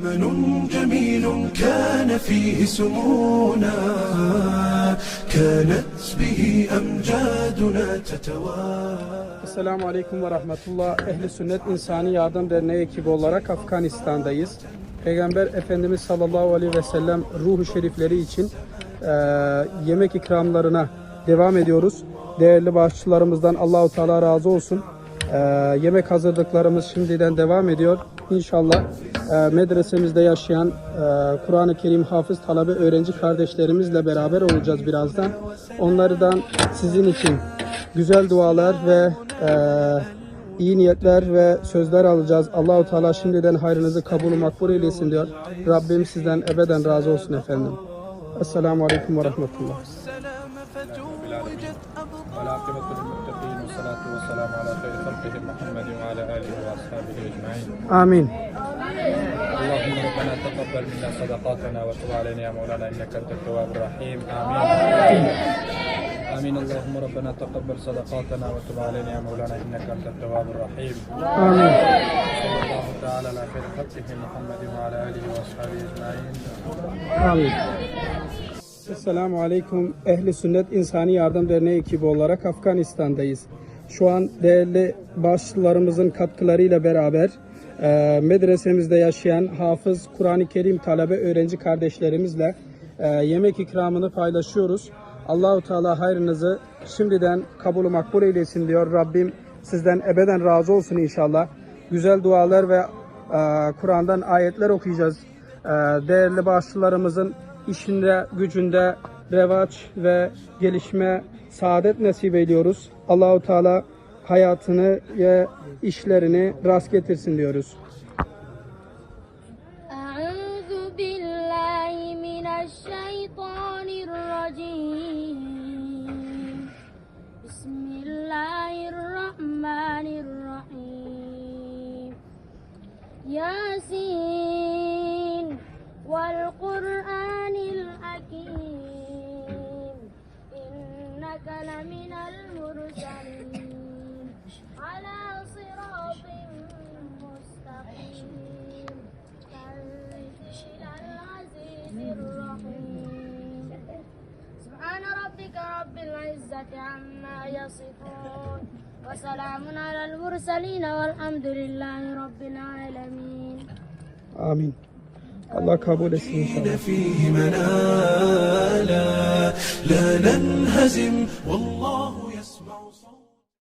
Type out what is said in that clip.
زمن جميل كان فيه سمونا كانت به أمجادنا تتوالى Esselamu Aleyküm ve Rahmetullah. Ehli Sünnet İnsani Yardım Derneği ekibi olarak Afganistan'dayız. Peygamber Efendimiz sallallahu aleyhi ve sellem ruhu şerifleri için e, yemek ikramlarına devam ediyoruz. Değerli bağışçılarımızdan Allahu Teala razı olsun. E, yemek hazırlıklarımız şimdiden devam ediyor. İnşallah e, medresemizde yaşayan e, Kur'an-ı Kerim hafız talebe öğrenci kardeşlerimizle beraber olacağız birazdan. Onlardan sizin için güzel dualar ve e, iyi niyetler ve sözler alacağız. Allahu Teala şimdiden hayrınızı kabul makbul eylesin diyor. Rabbim sizden ebeden razı olsun efendim. Esselamu Aleyküm ve Rahmetullah. فتوجت أبطال والعاقبة للمتقين والصلاة والسلام على خير خلقه محمد وعلى آله وأصحابه أجمعين Amin. اللهم ربنا تقبل منا صدقاتنا وتب علينا يا مولانا إنك أنت التواب الرحيم آمين آمين اللهم ربنا تقبل صدقاتنا وتب علينا يا مولانا إنك أنت التواب الرحيم Amin. صلى الله تعالى على خير خلقه محمد وعلى آله وأصحابه أجمعين Amin. Esselamu Aleyküm. Ehli Sünnet İnsani Yardım Derneği ekibi olarak Afganistan'dayız. Şu an değerli başlılarımızın katkılarıyla beraber e, medresemizde yaşayan hafız Kur'an-ı Kerim talebe öğrenci kardeşlerimizle e, yemek ikramını paylaşıyoruz. Allahu Teala hayrınızı şimdiden kabul makbul eylesin diyor. Rabbim sizden ebeden razı olsun inşallah. Güzel dualar ve e, Kur'an'dan ayetler okuyacağız. Değerli başlılarımızın işinde, gücünde revaç ve gelişme, saadet nasip ediyoruz. Allahu Teala hayatını ve işlerini rast getirsin diyoruz. Yasin vel إنك لمن المرسلين على صراط مستقيم. تنزيل العزيز الرحيم. سبحان ربك رب العزة عما يصفون. وسلام على المرسلين والحمد لله رب العالمين. kabul etsin inşallah. فيه منالا لا ننهزم والله